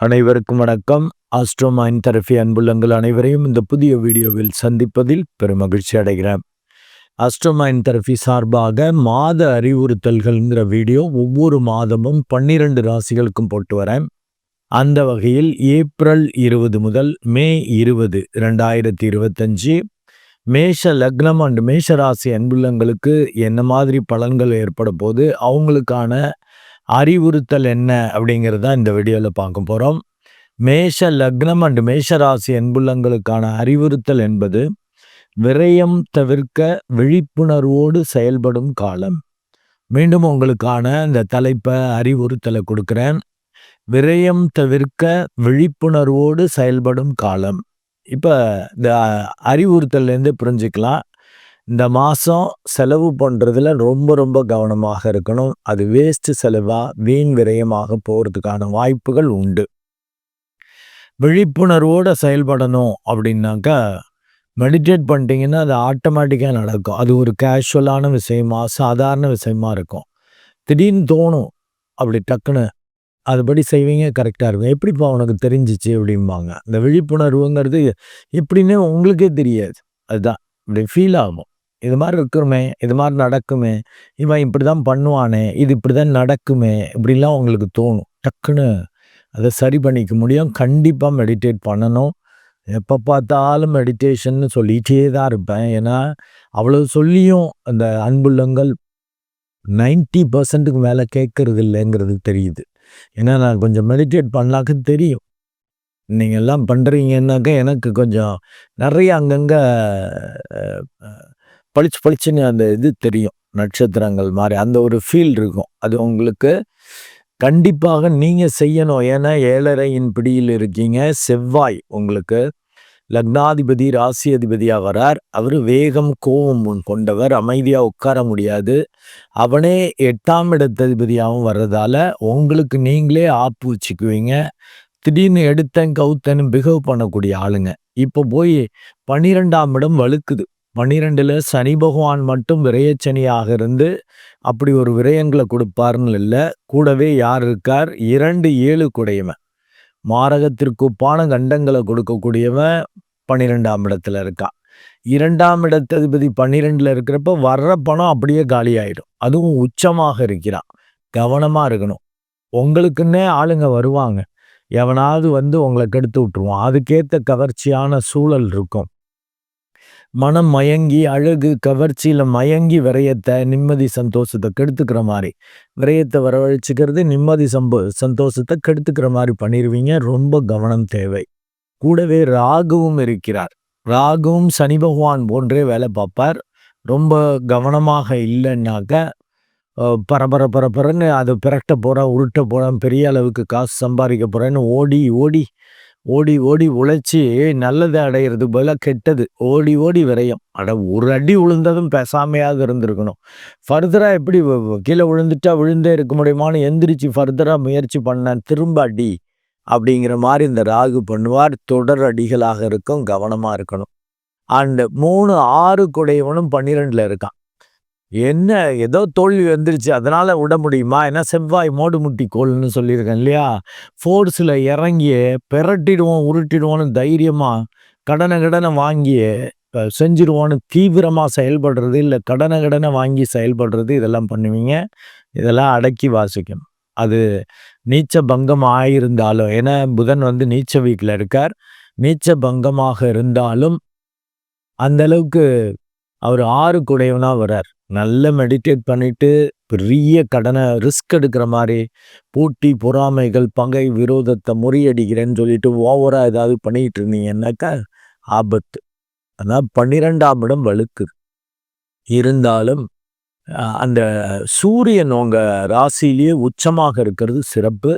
அனைவருக்கும் வணக்கம். ஆஸ்ட்ரோமைன் தெரபி அன்புள்ளங்கள் அனைவரையும் இந்த புதிய வீடியோவில் சந்திப்பதில் பெருமகிழ்ச்சி அடைகிறேன். ஆஸ்ட்ரோமைன் தெரபி சார்பாக மாத அறிவுறுத்தல்கள்ங்கிற வீடியோ ஒவ்வொரு மாதமும் பன்னிரண்டு ராசிகளுக்கும் போட்டு வரேன். அந்த வகையில் ஏப்ரல் இருபது முதல் மே இருபது ரெண்டாயிரத்தி இருபத்தஞ்சி மேஷ லக்னம் அண்ட் மேஷ ராசி அன்புள்ளங்களுக்கு என்ன மாதிரி பலன்கள் ஏற்பட போது அவங்களுக்கான அறிவுறுத்தல் என்ன அப்படிங்கிறது தான் இந்த வீடியோவில் பார்க்க போகிறோம் மேஷ லக்னம் அண்ட் மேஷ ராசி அன்புள்ளங்களுக்கான அறிவுறுத்தல் என்பது விரயம் தவிர்க்க விழிப்புணர்வோடு செயல்படும் காலம். மீண்டும் உங்களுக்கான இந்த தலைப்பை அறிவுறுத்தலை கொடுக்குறேன். விரயம் தவிர்க்க விழிப்புணர்வோடு செயல்படும் காலம். இப்போ இந்த அறிவுறுத்தல்லேருந்து புரிஞ்சுக்கலாம். இந்த மாதம் செலவு பண்ணுறதுல ரொம்ப ரொம்ப கவனமாக இருக்கணும். அது வேஸ்ட்டு செலவாக வீண் விரயமாக போகிறதுக்கான வாய்ப்புகள் உண்டு. விழிப்புணர்வோடு செயல்படணும் அப்படின்னாக்கா மெடிடேட் பண்ணிட்டீங்கன்னா அது ஆட்டோமேட்டிக்காக நடக்கும். அது ஒரு கேஷுவலான விஷயமா சாதாரண விஷயமா இருக்கும். திடீர்னு தோணும் அப்படி டக்குன்னு அதுபடி செய்வீங்க கரெக்டாக இருக்கும். எப்படிப்பா உனக்கு தெரிஞ்சிச்சு அப்படிம்பாங்க. இந்த விழிப்புணர்வுங்கிறது எப்படின்னு உங்களுக்கே தெரியாது. அதுதான். இப்படி ஃபீல் ஆகும். இது மாதிரி இருக்குமே இது மாதிரி நடக்குமே இவன் இப்படி தான் பண்ணுவானே இது இப்படி தான் நடக்குமே இப்படிலாம் உங்களுக்கு தோணும். டக்குன்னு அதை சரி பண்ணிக்க முடியும். கண்டிப்பாக மெடிடேட் பண்ணணும். எப்போ பார்த்தாலும் மெடிடேஷன் சொல்லிகிட்டே தான் இருப்பேன். ஏன்னா அவ்வளோ சொல்லியும் அந்த அன்புள்ளங்கள் நைன்ட்டி பர்சன்ட்டுக்கு மேலே கேட்கறது இல்லைங்கிறது தெரியுது. ஏன்னா நான் கொஞ்சம் மெடிடேட் பண்ணாக்க தெரியும். நீங்கள் எல்லாம் பண்ணுறீங்கன்னாக்க எனக்கு கொஞ்சம் நிறைய அங்கங்கே பளிச்சு பளிச்சுன்னு அந்த இது தெரியும். நட்சத்திரங்கள் மாதிரி அந்த ஒரு ஃபீல் இருக்கும். அது உங்களுக்கு கண்டிப்பாக நீங்கள் செய்யணும். ஏன்னா ஏழரையின் பிடியில் இருக்கீங்க. செவ்வாய் உங்களுக்கு லக்னாதிபதி ராசி அதிபதியாக வரார். அவர் வேகம் கோபம் கொண்டவர். அமைதியாக உட்கார முடியாது. அவனே எட்டாம் இடத்ததிபதியாகவும் வர்றதால உங்களுக்கு நீங்களே ஆப்பு வச்சுக்குவீங்க திடீர்னு எடுத்தேன் கவுத்தன் பிகவ் பண்ணக்கூடிய ஆளுங்க. இப்போ போய் பன்னிரெண்டாம் இடம் வழுக்குது. பன்னிரெண்டில் சனி பகவான் மட்டும் விரயச்சனியாக இருந்து அப்படி ஒரு விரயங்களை கொடுப்பாருன்னு இல்லை. கூடவே யார் இருக்கார்? இரண்டு ஏழு குடையவன். மாரகத்திற்குப்பான கண்டங்களை கொடுக்கக்கூடியவன் பன்னிரெண்டாம் இடத்துல இருக்கான் இரண்டாம் இடத்ததிபதி பன்னிரெண்டில் இருக்கிறப்ப வர்ற பணம் அப்படியே காலி ஆயிடும் அதுவும் உச்சமாக இருக்கிறான். கவனமாக இருக்கணும். உங்களுக்குன்னே ஆளுங்க வருவாங்க. எவனாவது வந்து உங்களை கெடுத்து விட்டுருவான். அதுக்கேற்ற கவர்ச்சியான சூழல் இருக்கும். மனம் மயங்கி அழகு கவர்ச்சியில் மயங்கி விரயத்தை நிம்மதி சந்தோஷத்தை கெடுத்துக்கிற மாதிரி விரயத்தை வரவழைச்சிக்கிறது நிம்மதி சம்போ சந்தோஷத்தை கெடுத்துக்கிற மாதிரி பண்ணிடுவீங்க ரொம்ப கவனம் தேவை. கூடவே ராகுவும் இருக்கிறார். ராகுவும் சனி பகவான் போன்றே வேலை பார்ப்பார். ரொம்ப கவனமாக இல்லைன்னாக்க பரபர பரபரன்னு அதை பிரட்ட போகிறேன் உருட்ட போகிறேன் பெரிய அளவுக்கு காசு சம்பாதிக்க போகிறேன்னு ஓடி ஓடி ஓடி ஓடி உழைச்சி நல்லதை அடையிறது போல கெட்டது. ஓடி ஓடி விரையும். அட ஒரு அடி விழுந்ததும் பேசாமையாக இருந்திருக்கணும். ஃபர்தராக எப்படி கீழே விழுந்துட்டா விழுந்தே இருக்க முடியுமான்னு எந்திரிச்சு ஃபர்தராக முயற்சி பண்ண திரும்ப அடி அப்படிங்கிற மாதிரி இந்த ராகு பண்ணுவார். தொடர் அடிகளாக இருக்கும் கவனமாக இருக்கணும். அண்டு மூணு ஆறு குடையவனும் பன்னிரெண்டில் இருக்கான். என்ன ஏதோ தோல்வி வந்துருச்சு. அதனால் விட முடியுமா? ஏன்னா செவ்வாய் மோடு முட்டி கோல்னு சொல்லியிருக்கேன் இல்லையா? ஃபோர்ஸில் இறங்கி பெரட்டிடுவோம் உருட்டிடுவோன்னு தைரியமாக கடனை கடனை வாங்கி செஞ்சிருவோன்னு தீவிரமாக செயல்படுறது இல்லை கடனை கடனை வாங்கி செயல்படுறது இதெல்லாம் பண்ணுவீங்க. இதெல்லாம் அடக்கி வாசிக்கும். அது நீச்ச பங்கம் ஆயிருந்தாலும் ஏன்னா புதன் வந்து நீச்ச வீட்டில் இருக்கார். நீச்ச பங்கமாக இருந்தாலும் அந்த அளவுக்கு அவர் ஆறு குடையவனாக வர்றார் நல்ல மெடிடேட் பண்ணிட்டு பெரிய கடனை ரிஸ்க் எடுக்கிற மாதிரி போட்டி பொறாமைகள் பகை விரோதத்தை முறியடிக்கிறேன்னு சொல்லிட்டு ஓவராக ஏதாவது பண்ணிக்கிட்டு இருந்தீங்கன்னாக்கா ஆபத்து. அதான் பன்னிரெண்டாம் இடம் வழுக்குது இருந்தாலும் அந்த சூரியன் உங்கள் ராசியிலேயே உச்சமாக இருக்கிறது சிறப்பு.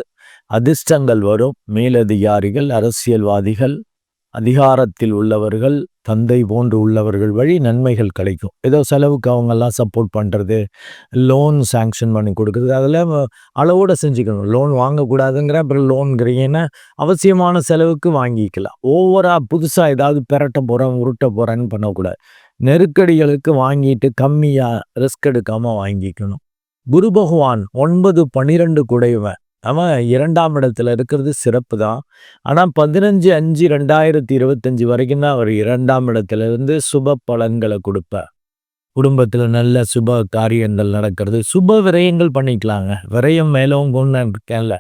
அதிர்ஷ்டங்கள் வரும். மேலதிகாரிகள் அரசியல்வாதிகள் அதிகாரத்தில் உள்ளவர்கள் தந்தை போன்று உள்ளவர்கள் வழி நன்மைகள் கிடைக்கும். ஏதோ செலவுக்கு அவங்கெல்லாம் சப்போர்ட் பண்ணுறது லோன் சேங்ஷன் பண்ணி கொடுக்குறது அதில் அளவோடு செஞ்சுக்கணும். லோன் வாங்கக்கூடாதுங்கிற அப்புறம் லோன்கிறீங்கன்னா அவசியமான செலவுக்கு வாங்கிக்கலாம். ஓவராக புதுசாக ஏதாவது பெரட்ட போகிறேன் உருட்ட போகிறேன்னு பண்ணக்கூடாது. நெருக்கடிகளுக்கு வாங்கிட்டு கம்மியாக ரிஸ்க் எடுக்காமல் வாங்கிக்கணும். குரு பகவான் ஒன்பது பன்னிரெண்டு குடைவன் அவன் இரண்டாம் இடத்துல இருக்கிறது சிறப்பு தான். ஆனால் பதினஞ்சு அஞ்சு ரெண்டாயிரத்தி இருபத்தஞ்சி வரைக்கும் தான் அவர் இரண்டாம் இடத்துல இருந்து சுப பலன்களை கொடுப்பார் குடும்பத்தில் நல்ல சுப காரியங்கள் நடக்கிறது. சுப விரயங்கள் பண்ணிக்கலாங்க. விரயம் மேலோங்கன்னு இருக்கேன்ல.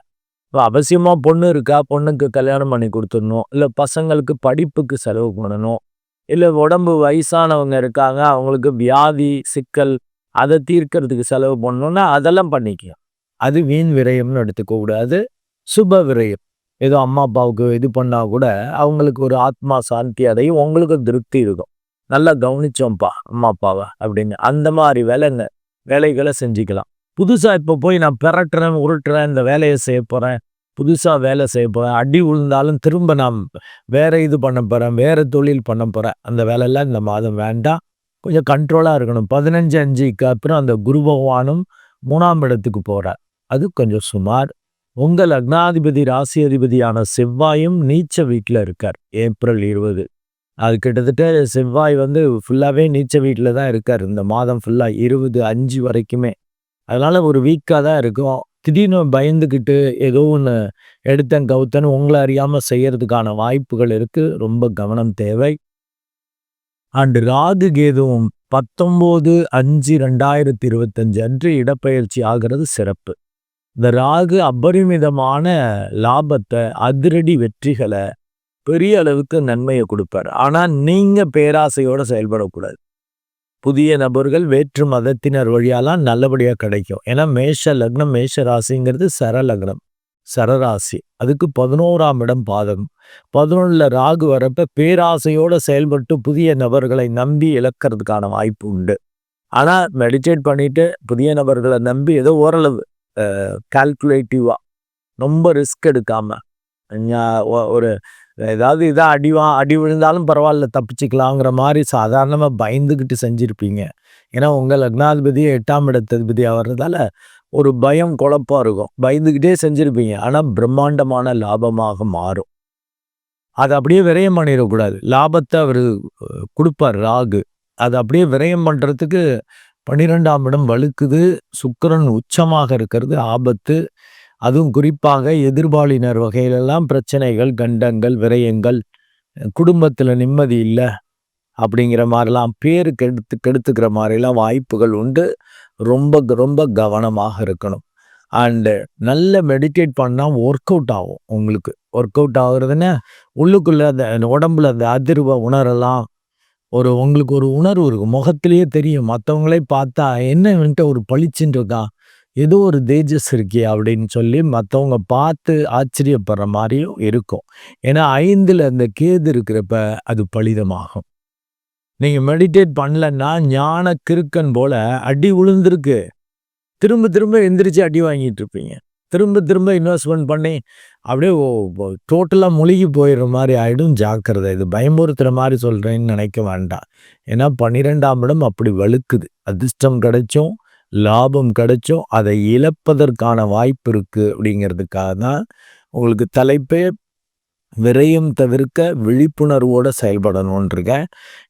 இப்போ அவசியமாக பொண்ணு இருக்கா? பொண்ணுக்கு கல்யாணம் பண்ணி கொடுத்துடணும். இல்லை பசங்களுக்கு படிப்புக்கு செலவு பண்ணணும். இல்லை உடம்பு வயசானவங்க இருக்காங்க. அவங்களுக்கு வியாதி சிக்கல் அதை தீர்க்கறதுக்கு செலவு பண்ணணும்னா அதெல்லாம் பண்ணிக்கலாம் அது வீண் விரயம்னு எடுத்துக்கக்கூடாது சுப விரயம். ஏதோ அம்மா அப்பாவுக்கு இது பண்ணால் கூட அவங்களுக்கு ஒரு ஆத்மா சாந்தி அடையும் உங்களுக்கு திருப்தி இருக்கும். நல்லா கவனிச்சோம்ப்பா அம்மா அப்பாவை அப்படின்னு. அந்த மாதிரி வேலைங்க வேலைகளை செஞ்சுக்கலாம். புதுசாக இப்போ போய் நான் பிறட்டுறேன் உருட்டுறேன் இந்த வேலையை செய்ய போகிறேன் புதுசாக வேலை செய்ய போகிறேன் அடி விழுந்தாலும் திரும்ப நான் வேறு இது பண்ண போகிறேன் வேறு தொழில் பண்ண போகிறேன் அந்த வேலையெல்லாம் இந்த மாதம் வேண்டாம். கொஞ்சம் கண்ட்ரோலாக இருக்கணும். பதினஞ்சு அஞ்சுக்கு அப்புறம் அந்த குரு பகவானும் மூணாம் இடத்துக்கு போகிறார் அது கொஞ்சம் சுமார். உங்கள் லக்னாதிபதி ராசி அதிபதியான செவ்வாயும் நீச்ச வீட்டில் இருக்கார் ஏப்ரல் இருபது. அது கிட்டத்தட்ட செவ்வாய் வந்து ஃபுல்லாகவே நீச்ச வீட்டில் தான் இருக்கார். இந்த மாதம் ஃபுல்லாக இருபது அஞ்சு வரைக்குமே. அதனால் ஒரு வீக்காக தான் இருக்கும். திடீர்னு பயந்துக்கிட்டு ஏதோ ஒன்று எடுத்தன் கவுத்தன் உங்களை அறியாமல் செய்கிறதுக்கான வாய்ப்புகள் இருக்குது ரொம்ப கவனம் தேவை. அண்டு ராகு கேதுவும் பத்தொம்போது அஞ்சு ரெண்டாயிரத்தி இருபத்தஞ்சு அன்று இடப்பெயர்ச்சி ஆகிறது சிறப்பு. இந்த ராகு அபரிமிதமான லாபத்தை அதிரடி வெற்றிகளை பெரிய அளவுக்கு நன்மையை கொடுப்பார். ஆனால் நீங்கள் பேராசையோடு செயல்படக்கூடாது. புதிய நபர்கள் வேற்று மதத்தினர் வழியாலாம் நல்லபடியாக கிடைக்கும். ஏன்னா மேஷ லக்னம் மேஷ ராசிங்கிறது சர லக்னம் சரராசி அதுக்கு பதினோராம் இடம் பாதகம். பதினொன்றில் ராகு வரப்ப பேராசையோடு செயல்பட்டு புதிய நபர்களை நம்பி இழக்கிறதுக்கான வாய்ப்பு உண்டு. ஆனால் மெடிடேட் பண்ணிட்டு புதிய நபர்களை நம்பி ஏதோ ஓரளவு கால்குலேட்டிவாக ரொம்ப ரிஸ்க் எடுக்காமல் ஒரு ஏதாவது இதாக அடிவா அடி விழுந்தாலும் பரவாயில்ல தப்பிச்சுக்கலாங்கிற மாதிரி சாதாரணமாக பயந்துக்கிட்டு செஞ்சுருப்பீங்க. ஏன்னா உங்கள் லக்னாதிபதி எட்டாம் இடத்ததிபதி ஆகிறதால ஒரு பயம் குழப்பம் இருக்கும். பயந்துக்கிட்டே செஞ்சுருப்பீங்க. ஆனால் பிரம்மாண்டமான லாபமாக மாறும். அதை அப்படியே விரயம் பண்ணிடக்கூடாது. லாபத்தை அவர் கொடுப்பார் ராகு. அதை அப்படியே விரயம் பண்ணுறதுக்கு பன்னிரெண்டாம் இடம் வலுக்குது சுக்கரன் உச்சமாக இருக்கிறது ஆபத்து. அதுவும் குறிப்பாக எதிர்பாலினர் வகையிலெல்லாம் பிரச்சனைகள் கண்டங்கள் விரயங்கள் குடும்பத்தில் நிம்மதி இல்லை அப்படிங்கிற மாதிரிலாம் பேரு கெடுத்து கெடுத்துக்கிற மாதிரிலாம் வாய்ப்புகள் உண்டு. ரொம்ப ரொம்ப கவனமாக இருக்கணும். அண்டு நல்ல மெடிடேட் பண்ணால் ஒர்க் அவுட் ஆகும் உங்களுக்கு. ஒர்க் அவுட் ஆகுறதுன்னா உள்ளுக்குள்ளே அந்த உடம்புல அந்த அதிர்வை உணரலாம் ஒரு உங்களுக்கு ஒரு உணர்வு இருக்கும். முகத்திலேயே தெரியும். மற்றவங்களே பார்த்தா என்ன ஒரு பளிச்சுன்னு இருக்கா? ஏதோ ஒரு தேஜஸ் இருக்கே அப்படின்னு சொல்லி மற்றவங்க பார்த்து ஆச்சரியப்படுற மாதிரியும் இருக்கும். ஏன்னா ஐந்தில் அந்த கேது இருக்கிறப்ப அது பலிதமாகும். நீங்கள் மெடிடேட் பண்ணலன்னா ஞான கிருக்கன் போல அடி விழுந்திருக்கு திரும்ப திரும்ப எந்திரிச்சு அடி வாங்கிட்டு இருப்பீங்க. திரும்ப திரும்ப இன்வெஸ்ட்மெண்ட் பண்ணி அப்படியே டோட்டலாக முழுகி போயிடுற மாதிரி ஆகிடும் ஜாக்கிரதை. இது பயமுறுத்துகிற மாதிரி சொல்கிறேன்னு நினைக்க வேண்டாம். ஏன்னா பன்னிரெண்டாம் இடம் அப்படி வலுக்குது அதிர்ஷ்டம் கிடைச்சும் லாபம் கிடைச்சோ அதை இழப்பதற்கான வாய்ப்பு இருக்குது அப்படிங்கிறதுக்காக தான் உங்களுக்கு தலைப்பே விரையும் தவிர்க்க விழிப்புணர்வோடு செயல்படணுன்றிருக்கேன்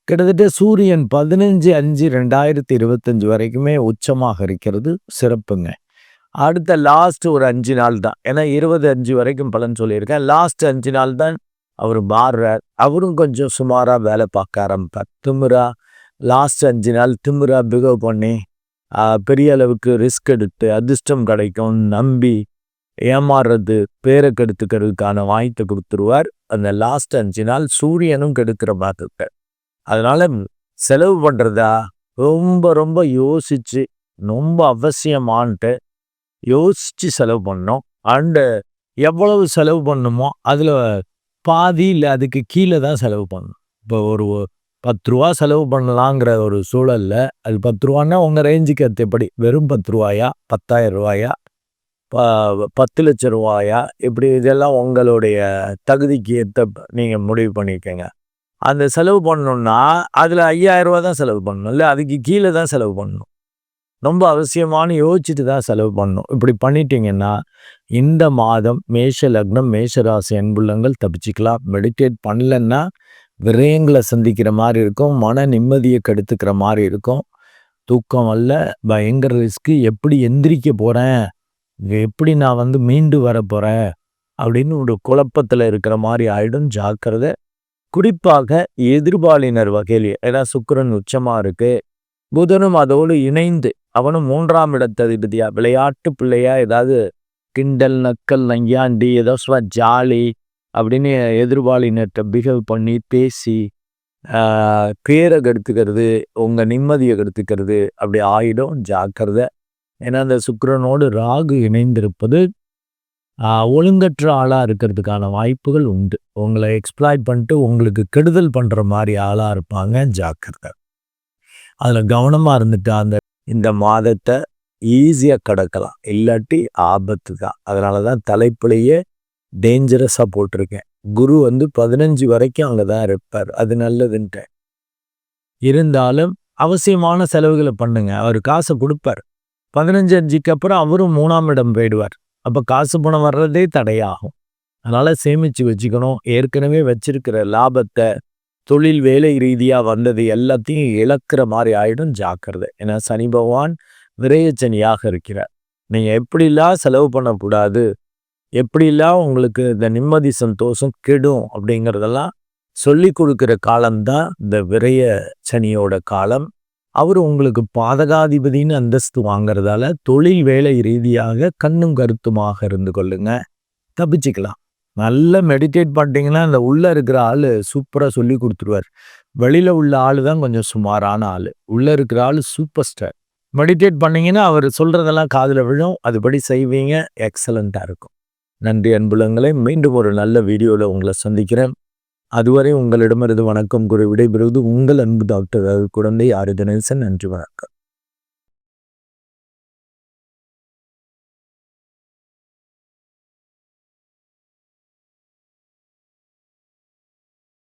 கிட்டத்தட்ட சூரியன் பதினஞ்சு அஞ்சு ரெண்டாயிரத்தி இருபத்தஞ்சி வரைக்குமே உச்சமாக இருக்கிறது. சிறப்புங்க. அடுத்த லாஸ்ட் ஒரு அஞ்சு நாள் தான் ஏன்னா இருபது அஞ்சு வரைக்கும் பலன் சொல்லியிருக்கேன். லாஸ்ட் அஞ்சு நாள் தான் அவர் மாறுறார். அவரும் கொஞ்சம் சுமாராக வேலை பார்க்க ஆரம்பிப்பார். திமுறா லாஸ்ட் அஞ்சு நாள் திமுறா பிகவ் பண்ணி பெரிய அளவுக்கு ரிஸ்க் எடுத்து அதிர்ஷ்டம் கிடைக்கும் நம்பி ஏமாறுறது பேரை கெடுத்துக்கிறதுக்கான வாய்ப்பை கொடுத்துருவார். அந்த லாஸ்ட் அஞ்சு நாள் சூரியனும் கெடுக்கிற மாதிரி இருக்கார் அதனால் செலவு பண்ணுறதா ரொம்ப ரொம்ப யோசித்து ரொம்ப அவசியமான்ட்டு யோசித்து செலவு பண்ணோம். அண்டு எவ்வளவு செலவு பண்ணுமோ அதில் பாதி இல்லை அதுக்கு கீழே தான் செலவு பண்ணணும் இப்போ ஒரு பத்து ரூபா செலவு பண்ணலாங்கிற ஒரு சூழலில் அது பத்து ரூபான்னா உங்கள் ரேஞ்சுக்கு ஏற்றபடி வெறும் பத்து ரூபாயா பத்தாயிரம் ரூபாயா ப பத்து லட்ச ரூபாயா இப்படி இதெல்லாம் உங்களுடைய தகுதிக்கு ஏற்ற நீங்கள் முடிவு பண்ணிக்கோங்க. அந்த செலவு பண்ணணுன்னா அதில் ஐயாயிரம் ரூபா தான் செலவு பண்ணணும். இல்லை அதுக்கு கீழே தான் செலவு பண்ணணும். ரொம்ப அவசியமான யோசிச்சுட்டு தான் செலவு பண்ணணும். இப்படி பண்ணிட்டீங்கன்னா இந்த மாதம் மேஷ லக்னம் மேஷ ராசி அன்புள்ளங்கள் தப்பிச்சுக்கலாம். மெடிடேட் பண்ணலன்னா விரயங்களை சந்திக்கிற மாதிரி இருக்கும். மன நிம்மதியை கெடுத்துக்கிற மாதிரி இருக்கும். தூக்கம் அல்ல பயங்கர ரிஸ்க்கு எப்படி எந்திரிக்க போகிறேன் எப்படி நான் வந்து மீண்டு வரப்போறேன் அப்படின்னு ஒரு குழப்பத்தில் இருக்கிற மாதிரி ஆகிடும் ஜாக்கிரதை. குறிப்பாக எதிர்பாலினர் வகையில் ஏன்னா சுக்கிரன் உச்சமாக இருக்குது புதனும் அதோடு இணைந்து அவனும் மூன்றாம் இடத்ததிபதியா? விளையாட்டு பிள்ளையா? ஏதாவது கிண்டல் நக்கல் நங்கியாண்டி ஏதோ சும்மா ஜாலி அப்படின்னு எதிர்பாலினர்கிட்ட பிஹேவ் பண்ணி பேசி பேரை கெடுத்துக்கிறது உங்கள் நிம்மதியை கெடுத்துக்கிறது அப்படி ஆயிடும். ஜாக்கிரதை. ஏன்னா அந்த சுக்கரனோடு ராகு இணைந்திருப்பது ஒழுங்கற்ற ஆளாக இருக்கிறதுக்கான வாய்ப்புகள் உண்டு. உங்களை எக்ஸ்ப்ளாய்ட் பண்ணிட்டு உங்களுக்கு கெடுதல் பண்ணுற மாதிரி ஆளாக இருப்பாங்க ஜாக்கிரதை. அதில் கவனமாக இருந்துட்டு அந்த இந்த மாதத்தை ஈஸியா கடக்கலாம். இல்லாட்டி ஆபத்து தான் அதனால தான் தலைப்புலேயே டேஞ்சரஸா போட்டிருக்கேன். குரு வந்து பதினஞ்சு வரைக்கும் அங்கதான் இருப்பார். அது நல்லதுன்ட்டு இருந்தாலும் அவசியமான செலவுகளை பண்ணுங்க. அவர் காசை கொடுப்பார். பதினஞ்சு அஞ்சுக்கு அப்புறம் அவரும் மூணாம் இடம் போயிடுவார். அப்போ காசு பணம் வர்றதே தடையாகும். அதனால சேமிச்சு வச்சுக்கணும். ஏற்கனவே வச்சிருக்கிற லாபத்தை தொழில் வேலை ரீதியாக வந்தது எல்லாத்தையும் இழக்கிற மாதிரி ஆகிடும் ஜாக்கிரதை. ஏன்னா சனி பகவான் விரயச்சனியாக இருக்கிறார். நீங்கள் எப்படிலாம் செலவு பண்ணக்கூடாது எப்படிலாம் உங்களுக்கு இந்த நிம்மதி சந்தோஷம் கெடும் அப்படிங்கிறதெல்லாம் சொல்லி கொடுக்குற காலம்தான் இந்த விரய சனியோட காலம். அவர் உங்களுக்கு பாதகாதிபதின்னு அந்தஸ்து வாங்குறதால தொழில் வேலை ரீதியாக கண்ணும் கருத்துமாக இருந்து கொள்ளுங்க. தப்பிச்சுக்கலாம். நல்லா மெடிடேட் பண்ணிட்டீங்கன்னா அந்த உள்ளே இருக்கிற ஆள் சூப்பராக சொல்லி கொடுத்துருவார். வெளியில் உள்ள ஆளு தான் கொஞ்சம் சுமாரான ஆள். உள்ளே இருக்கிற ஆள் சூப்பர் ஸ்டார் மெடிடேட் பண்ணிங்கன்னா அவர் சொல்கிறதெல்லாம் காதில் விழும். அதுபடி செய்வீங்க. எக்ஸலண்ட்டாக இருக்கும். நன்றி அன்புலங்களை மீண்டும் ஒரு நல்ல வீடியோவில் உங்களை சந்திக்கிறேன். அதுவரை உங்களிடமிருந்து வணக்கம் கூறி விடைபெறுவது உங்கள் அன்பு டாக்டர் குழந்தை ஆறுதனேசன் நன்றி வணக்கம்.